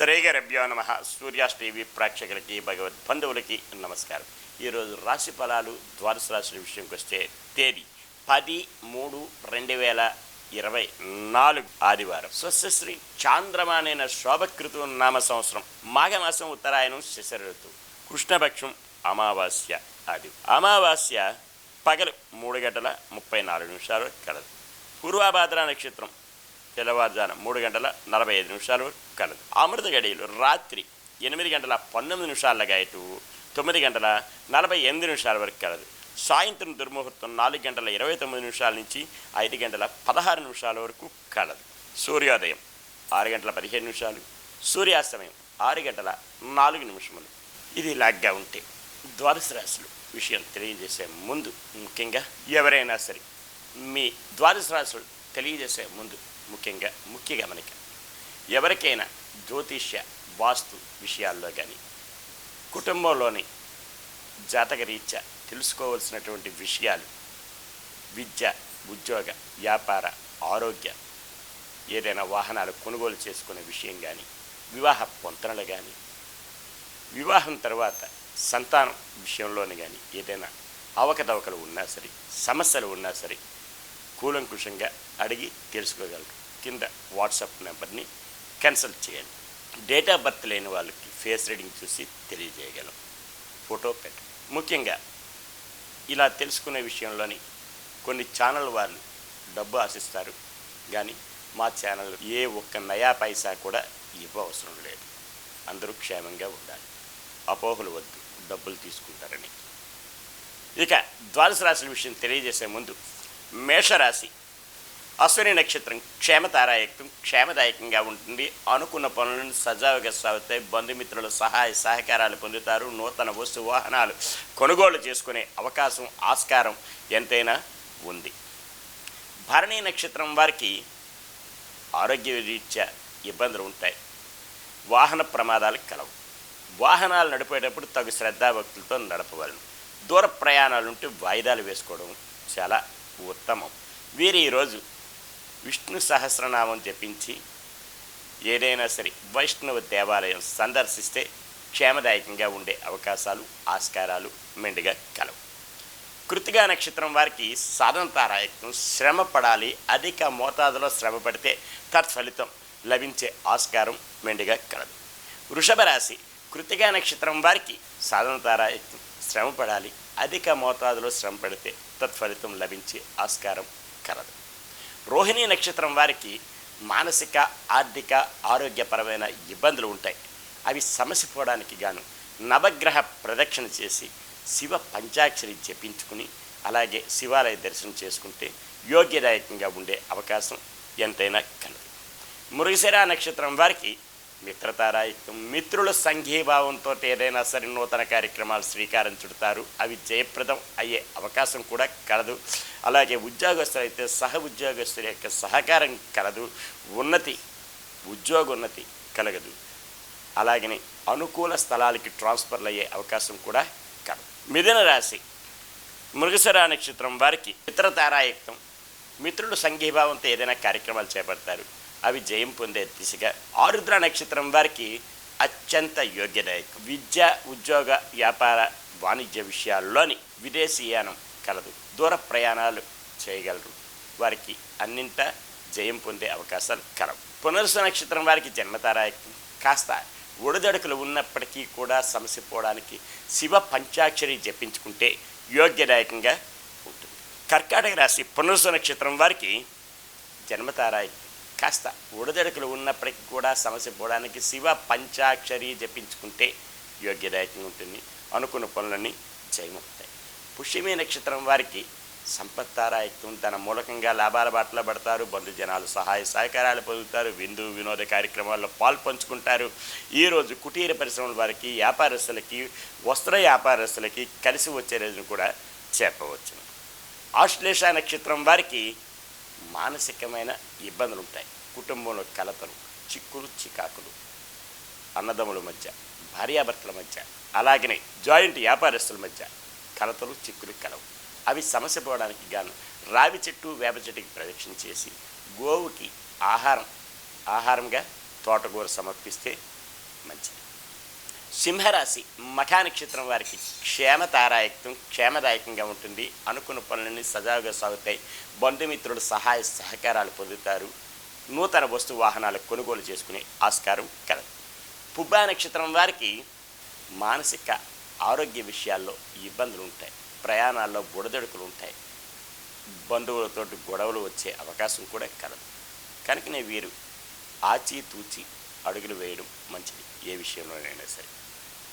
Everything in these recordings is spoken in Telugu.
శ్రీగరభ్యో నమ. సూర్యాస్ టీవీ ప్రేక్షకులకి భగవద్ బంధువులకి నమస్కారం. ఈరోజు రాశి ఫలాలు ద్వాదశ రాశుల విషయంకి వస్తే తేదీ పది మూడు రెండు వేల ఇరవై నాలుగు ఆదివారం. స్వస్యశ్రీ చాంద్రమానైన శోభకృతు నామ సంవత్సరం. మాఘమాసం ఉత్తరాయణం శిశర ఋతువు కృష్ణపక్షం అమావాస్య ఆది. అమావాస్య పగలు మూడు గంటల ముప్పై నాలుగు నిమిషాలు కలదు. పూర్వాభాద్ర నక్షత్రం తెల్లవారుజాన మూడు గంటల నలభై ఐదు నిమిషాలు కలదు. అమృత గడియలు రాత్రి ఎనిమిది గంటల పంతొమ్మిది నిమిషాల గైటు తొమ్మిది గంటల నలభై ఎనిమిది నిమిషాల వరకు కలదు. సాయంత్రం దుర్ముహూర్తం నాలుగు గంటల ఇరవై తొమ్మిది నిమిషాల నుంచి ఐదు గంటల పదహారు నిమిషాల వరకు కలదు. సూర్యోదయం ఆరు గంటల పదిహేను నిమిషాలు సూర్యాస్తమయం ఆరు గంటల నాలుగు నిమిషములు. ఇది లాగ్గా ఉంటే ద్వాదశ రాశులు విషయం తెలియజేసే ముందు ముఖ్యంగా ఎవరైనా సరే మీ ద్వాదశ రాశులు తెలియజేసే ముందు ముఖ్యంగా ముఖ్య గమనిక. ఎవరికైనా జ్యోతిష్య వాస్తు విషయాల్లో కానీ కుటుంబంలోని జాతక రీత్యా తెలుసుకోవాల్సినటువంటి విషయాలు విద్య ఉద్యోగ వ్యాపార ఆరోగ్య ఏదైనా వాహనాలు కొనుగోలు చేసుకునే విషయం కానీ వివాహ పొంతనలు కానీ వివాహం తర్వాత సంతానం విషయంలోని కానీ ఏదైనా అవకతవకలు ఉన్నా సరే సమస్యలు ఉన్నా సరే కూలంకుషంగా అడిగి తెలుసుకోగలరు. కింద వాట్సాప్ నెంబర్ని కన్సల్ట్ చేయండి. డేట్ ఆఫ్ బర్త్ లేని వాళ్ళకి ఫేస్ రీడింగ్ చూసి తెలియజేయగలం. ఫోటో పెట్ట ముఖ్యంగా ఇలా తెలుసుకునే విషయంలోని కొన్ని ఛానల్ వాళ్ళు డబ్బు ఆశిస్తారు. కానీ మా ఛానల్ ఏ ఒక్క నయా పైసా కూడా ఇవ్వవసరం లేదు. అందరూ క్షేమంగా ఉండాలి. అపోహలు వద్దు. డబ్బులు తీసుకుంటారని. ఇక ద్వాదశ రాశుల విషయం తెలియజేసే ముందు మేషరాశి అశ్విని నక్షత్రం క్షేమతారాయకం క్షేమదాయకంగా ఉంటుంది. అనుకున్న పనులను సజావుగా సాగుతాయి. బంధుమిత్రుల సహాయ సహకారాలు పొందుతారు. నూతన వస్తు వాహనాలు కొనుగోలు చేసుకునే అవకాశం ఆస్కారం ఎంతైనా ఉంది. భరణి నక్షత్రం వారికి ఆరోగ్య రీత్యా ఇబ్బందులు ఉంటాయి. వాహన ప్రమాదాలు కలవు. వాహనాలు నడిపేటప్పుడు తగు శ్రద్ధాభక్తులతో నడపవలను దూర ప్రయాణాలుంటే వాయిదాలు వేసుకోవడం చాలా ఉత్తమం. వీరు ఈరోజు విష్ణు సహస్రనామం జపించి ఏదైనా సరే వైష్ణవ దేవాలయం సందర్శిస్తే క్షేమదాయకంగా ఉండే అవకాశాలు ఆస్కారాలు మెండుగా కలవు. కృతిగా నక్షత్రం వారికి సాధన తారాయత్నం శ్రమ పడాలి అధిక మోతాదులో శ్రమ పడితే తత్ఫలితం లభించే ఆస్కారం మెండుగా కలదు. వృషభ రాశి కృతిగా నక్షత్రం వారికి సాధన తారాయత్నం శ్రమ పడాలి అధిక మోతాదులో శ్రమ పడితే తత్ఫలితం లభించే ఆస్కారం కలదు. రోహిణీ నక్షత్రం వారికి మానసిక ఆర్థిక ఆరోగ్యపరమైన ఇబ్బందులు ఉంటాయి. అవి సమసిపోవడానికి గాను నవగ్రహ ప్రదక్షిణ చేసి శివ పంచాక్షరి జపించుకుని అలాగే శివాలయ దర్శనం చేసుకుంటే యోగ్యదాయకంగా ఉండే అవకాశం ఎంతైనా కలదు. మృగశిరా నక్షత్రం వారికి మిత్రతారాయకం మిత్రుల సంఘీభావంతో ఏదైనా సరే నూతన కార్యక్రమాలు శ్రీకారం చుడతారు. అవి జయప్రదం అయ్యే అవకాశం కూడా కలదు. అలాగే ఉద్యోగస్తులు అయితే సహ ఉద్యోగస్తుల యొక్క సహకారం కలదు. ఉన్నతి ఉద్యోగోన్నతి కలగదు. అలాగని అనుకూల స్థలాలకి ట్రాన్స్ఫర్లు అయ్యే అవకాశం కూడా కలదు. మిథున రాశి మృగశిర నక్షత్రం వారికి మిత్రతారాయుక్తం మిత్రులు సంఘీభావంతో ఏదైనా కార్యక్రమాలు చేపడతారు. అవి జయం పొందే దిశగా ఆరుద్ర నక్షత్రం వారికి అత్యంత యోగ్యదాయకం. విద్య ఉద్యోగ వ్యాపార వాణిజ్య విషయాల్లోని విదేశీయానం కలదు. దూర ప్రయాణాలు చేయగలరు. వారికి అన్నింట జయం పొందే అవకాశాలు కలవు. పునరుస నక్షత్రం వారికి జన్మతారాయకం. కాస్త ఒడిదడుకులు ఉన్నప్పటికీ కూడా సమస్య పోవడానికి శివ పంచాక్షరి జపించుకుంటే యోగ్యదాయకంగా ఉంటుంది. కర్కాటక రాశి పునరుస నక్షత్రం వారికి జన్మతారాయకం. కాస్త ఉడదడుకులు ఉన్నప్పటికీ కూడా సమస్య పోవడానికి శివ పంచాక్షరి జపించుకుంటే యోగ్యదాయకంగా ఉంటుంది. అనుకున్న పనులన్నీ జయమవుతాయి. పుష్యమి నక్షత్రం వారికి సంపత్తారాయత్వం తన మూలకంగా లాభాల బాటలో పడతారు. బంధుజనాలు సహాయ సహకారాలు పొందుతారు. విందు వినోద కార్యక్రమాల్లో పాల్పంచుకుంటారు. ఈరోజు కుటీర పరిశ్రమల వారికి వ్యాపారస్తులకి వస్త్ర వ్యాపారస్తులకి కలిసి వచ్చే రోజును కూడా చెప్పవచ్చును ఆశ్లేష నక్షత్రం వారికి మానసికమైన ఇబ్బందులు ఉంటాయి కుటుంబంలో కలతలు చిక్కులు చికాకులు అన్నదమ్ముల మధ్య భార్యాభర్తల మధ్య అలాగనే జాయింట్ వ్యాపారస్తుల మధ్య కలతలు చిక్కులు కలవు. అవి సమస్య పోవడానికి గాను రావి చెట్టు వేప చెట్టుకి ప్రదక్షిణ చేసి గోవుకి ఆహారం ఆహారంగా తోటకూర సమర్పిస్తే మంచిది. సింహరాశి మఠా నక్షత్రం వారికి క్షేమతారాయకం క్షేమదాయకంగా ఉంటుంది. అనుకున్న పనులన్నీ సజావుగా సాగుతాయి. బంధుమిత్రుడు సహాయ సహకారాలు పొందుతారు. నూతన వస్తు వాహనాలు కొనుగోలు చేసుకునే ఆస్కారం కలదు. పుబ్బా నక్షత్రం వారికి మానసిక ఆరోగ్య విషయాల్లో ఇబ్బందులు ఉంటాయి. ప్రయాణాల్లో బుడదడుకులు ఉంటాయి. బంధువులతో గొడవలు వచ్చే అవకాశం కూడా కలదు. కనుకనే వీరు ఆచితూచి అడుగులు వేయడం మంచిది ఏ విషయంలోనైనా సరే.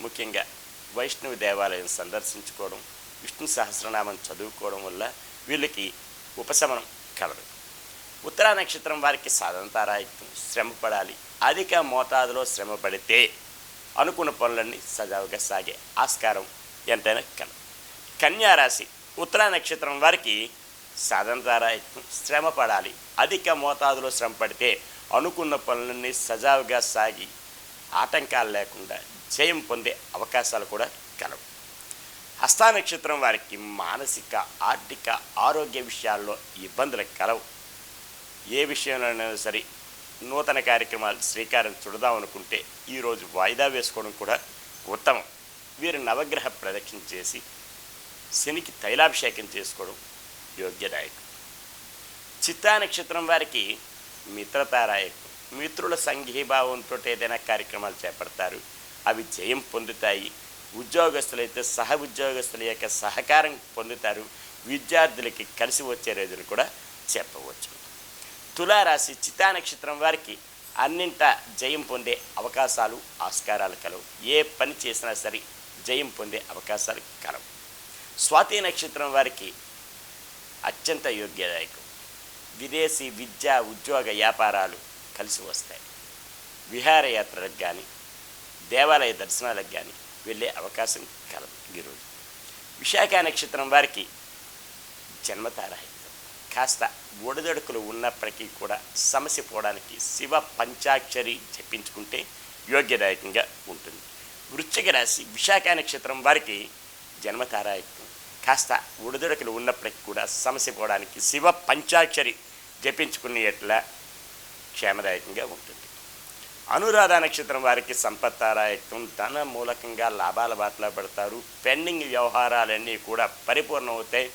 ముఖ్యంగా వైష్ణవ దేవాలయం సందర్శించుకోవడం విష్ణు సహస్రనామం చదువుకోవడం వల్ల వీళ్ళకి ఉపశమనం కలదు. ఉత్తరా నక్షత్రం వారికి సాధనతారాయత్వం శ్రమ పడాలి. అధిక మోతాదులో శ్రమ పడితే అనుకున్న పనులన్నీ సజావుగా సాగే ఆస్కారం ఎంతైనా కలదు. కన్యారాశి ఉత్తరా నక్షత్రం వారికి సాధనతారాయత్వం శ్రమ పడాలి. అధిక మోతాదులో శ్రమ పడితే అనుకున్న పనులన్నీ సజావుగా సాగి ఆటంకాలు లేకుండా జయం పొందే అవకాశాలు కూడా కలవు. హస్తా నక్షత్రం వారికి మానసిక ఆర్థిక ఆరోగ్య విషయాల్లో ఇబ్బందులు కలవు. ఏ విషయంలోనైనా సరే నూతన కార్యక్రమాలు శ్రీకారం చుడదాం అనుకుంటే ఈరోజు వాయిదా వేసుకోవడం కూడా ఉత్తమం. వీరు నవగ్రహ ప్రదక్షిణ చేసి శనికి తైలాభిషేకం చేసుకోవడం యోగ్యదాయకం. చిత్తా నక్షత్రం వారికి మిత్రతారాయకు. మిత్రుల సంఘీభావంతో ఏదైనా కార్యక్రమాలు చేపడతారు. అవి జయం పొందుతాయి. ఉద్యోగస్తులైతే సహ ఉద్యోగస్తుల యొక్క సహకారం పొందుతారు. విద్యార్థులకి కలిసి వచ్చే రోజులు కూడా చెప్పవచ్చు. తులారాశి చితా నక్షత్రం వారికి అన్నింట జయం పొందే అవకాశాలు ఆస్కారాలు కలవు. ఏ పని చేసినా సరే జయం పొందే అవకాశాలు కలవు. స్వాతి నక్షత్రం వారికి అత్యంత యోగ్యదాయకం. విదేశీ విద్య ఉద్యోగ వ్యాపారాలు కలిసి వస్తాయి. విహారయాత్రలకు కానీ దేవాలయ దర్శనాలకు కానీ వెళ్ళే అవకాశం కలదు ఈరోజు విశాఖ నక్షత్రం వారికి జన్మతారాహిత్యం. కాస్త ఒడిదొడుకులు ఉన్నప్పటికీ కూడా సమస్య పోవడానికి శివ పంచాక్షరి జపించుకుంటే యోగ్యదాయకంగా ఉంటుంది. వృశ్చిక రాశి విశాఖ నక్షత్రం వారికి జన్మతారాయత్వం కాస్త ఒడిదొడుకులు ఉన్నప్పటికీ కూడా సమస్య పోవడానికి శివ పంచాక్షరి జపించుకునే ఎట్లా క్షేమదాయకంగా ఉంటుంది. అనురాధ నక్షత్రం వారికి సంపత్తారాయకం ధన మూలకంగా లాభాల బాటలో పడతారు. పెండింగ్ వ్యవహారాలన్నీ కూడా పరిపూర్ణం అవుతాయి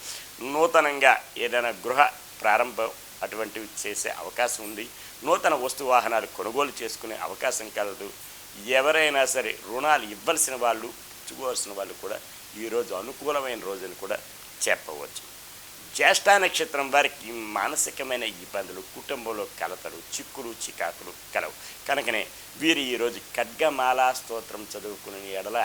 నూతనంగా ఏదైనా గృహ ప్రారంభం అటువంటివి చేసే అవకాశం ఉంది. నూతన వస్తు వాహనాలు కొనుగోలు చేసుకునే అవకాశం కలదు. ఎవరైనా సరే రుణాలు ఇవ్వాల్సిన వాళ్ళు పుచ్చుకోవాల్సిన వాళ్ళు కూడా ఈరోజు అనుకూలమైన రోజుని కూడా చెప్పవచ్చు. జ్యేష్ఠ నక్షత్రం వారికి మానసికమైన ఇబ్బందులు కుటుంబంలో కలతలు చిక్కులు చికాకులు కలవు. కనుకనే వీరు ఈరోజు ఖడ్గమాలా స్తోత్రం చదువుకునే ఎడల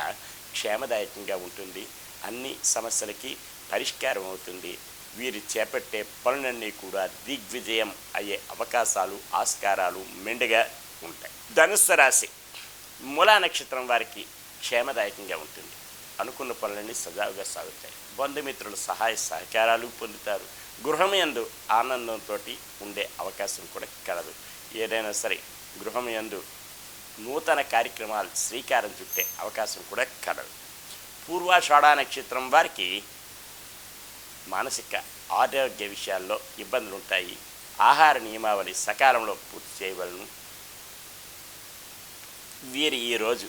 క్షేమదాయకంగా ఉంటుంది. అన్ని సమస్యలకి పరిష్కారం అవుతుంది. వీరు చేపట్టే పనులన్నీ కూడా దిగ్విజయం అయ్యే అవకాశాలు ఆస్కారాలు మెండుగా ఉంటాయి. ధనుస్సు రాశి మూలా నక్షత్రం వారికి క్షేమదాయకంగా ఉంటుంది. అనుకున్న పనులన్నీ సజావుగా సాగుతాయి. బంధుమిత్రుల సహాయ సహకారాలు పొందుతారు. గృహం యందు ఆనందంతో ఉండే అవకాశం కూడా కలదు. ఏదైనా సరే గృహం యందు నూతన కార్యక్రమాలు శ్రీకారం చుట్టే అవకాశం కూడా కలదు. పూర్వాషాఢ నక్షత్రం వారికి మానసిక ఆరోగ్య విషయాల్లో ఇబ్బందులు ఉంటాయి ఆహార నియమావళి సకాలంలో పూర్తి చేయవలను. వీరి ఈరోజు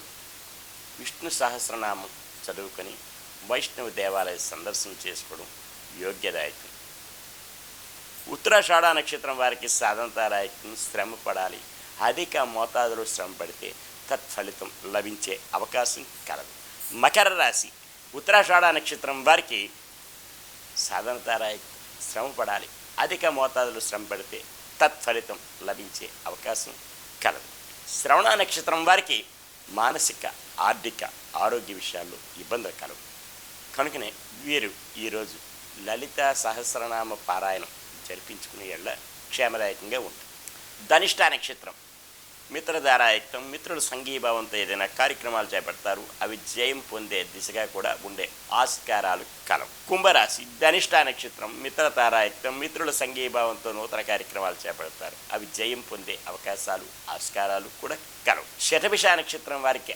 విష్ణు సహస్రనామం చదువుకొని వైష్ణవ దేవాలయ సందర్శన చేసుకోవడం యోగ్యదాయకం. ఉత్తరాషాఢ నక్షత్రం వారికి సాధనతారాయకం శ్రమ పడాలి. అధిక మోతాదులో శ్రమ పడితే తత్ఫలితం లభించే అవకాశం కలదు. మకర రాశి ఉత్తరాషాఢ నక్షత్రం వారికి సాధనతారాయకం శ్రమ పడాలి. అధిక మోతాదులో శ్రమ పడితే తత్ఫలితం లభించే అవకాశం కలదు. శ్రవణ నక్షత్రం వారికి మానసిక ఆర్థిక ఆరోగ్య విషయాల్లో ఇబ్బందులు కలవు. కనుకనే వీరు ఈరోజు లలిత సహస్రనామ పారాయణం జరిపించుకునే ఎళ్ళ క్షేమదాయకంగా ఉంటుంది ధనిష్ట నక్షత్రం మిత్రధారాయుక్తం మిత్రుల సంఘీభావంతో ఏదైనా కార్యక్రమాలు చేపడతారు అవి జయం పొందే దిశగా కూడా ఉండే ఆస్కారాలు కలవు. కుంభరాశి ధనిష్ట నక్షత్రం మిత్రతారాయుక్తం మిత్రుల సంఘీభావంతో నూతన కార్యక్రమాలు చేపడతారు అవి జయం పొందే అవకాశాలు ఆస్కారాలు కూడా కలవు. శతభిష నక్షత్రం వారికి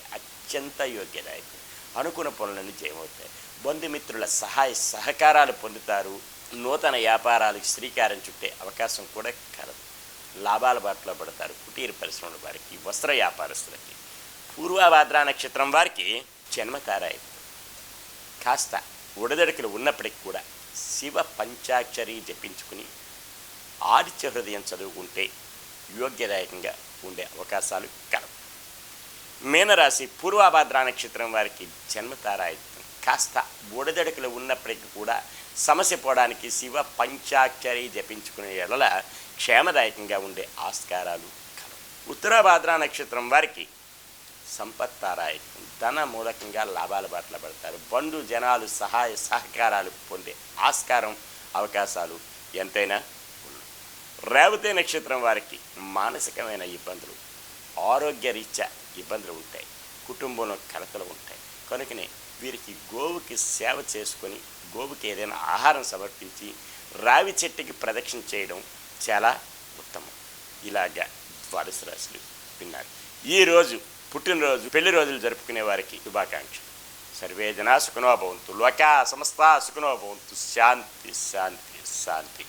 అత్యంత యోగ్యదాయకం అనుకున్న పనులన్నీ జయమవుతాయి. బంధుమిత్రుల సహాయ సహకారాలు పొందుతారు. నూతన వ్యాపారాలకు శ్రీకారం చుట్టే అవకాశం కూడా కలదు. లాభాల బాటలో పడతారు. కుటీర పరిశ్రమల వారికి వస్త్ర వ్యాపారస్తులకి పూర్వభాద్రా నక్షత్రం వారికి జన్మతారాయి. కాస్త ఉడదడుకులు ఉన్నప్పటికీ కూడా శివ పంచాక్షరి జపించుకుని ఆదిత్య హృదయం చదువుకుంటే యోగ్యదాయకంగా ఉండే అవకాశాలు కలవు. మీనరాశి పూర్వభాద్ర నక్షత్రం వారికి జన్మతారాయిత్యం. కాస్త బుడదడుకులు ఉన్నప్పటికీ కూడా సమస్య పోవడానికి శివ పంచాక్షరి జపించుకునే ఎడల క్షేమదాయకంగా ఉండే ఆస్కారాలు కలవు. ఉత్తరాభాద్ర నక్షత్రం వారికి సంపత్తారాయత్వం ధన మూలకంగా లాభాల బాటలు పడతారు. బంధు జనాలు సహాయ సహకారాలు పొందే ఆస్కారం అవకాశాలు ఎంతైనా ఉన్నాయి. రేవతి నక్షత్రం వారికి మానసికమైన ఇబ్బందులు. ఆరోగ్య రీత్యా ఇబ్బందులు ఉంటాయి. కుటుంబంలో కలతలు ఉంటాయి. కనుకనే వీరికి గోవుకి సేవ చేసుకొని గోవుకి ఏదైనా ఆహారం సమర్పించి రావి చెట్టుకి ప్రదక్షిణ చేయడం చాలా ఉత్తమం. ఇలాగా ద్వాదశ రాశులు విన్నారు ఈరోజు పుట్టినరోజు పెళ్ళి రోజులు జరుపుకునే వారికి శుభాకాంక్షలు. సర్వే జనా సుఖనో భవంతు. లోకా సమస్త సుఖనో భవంతు. శాంతి శాంతి శాంతి.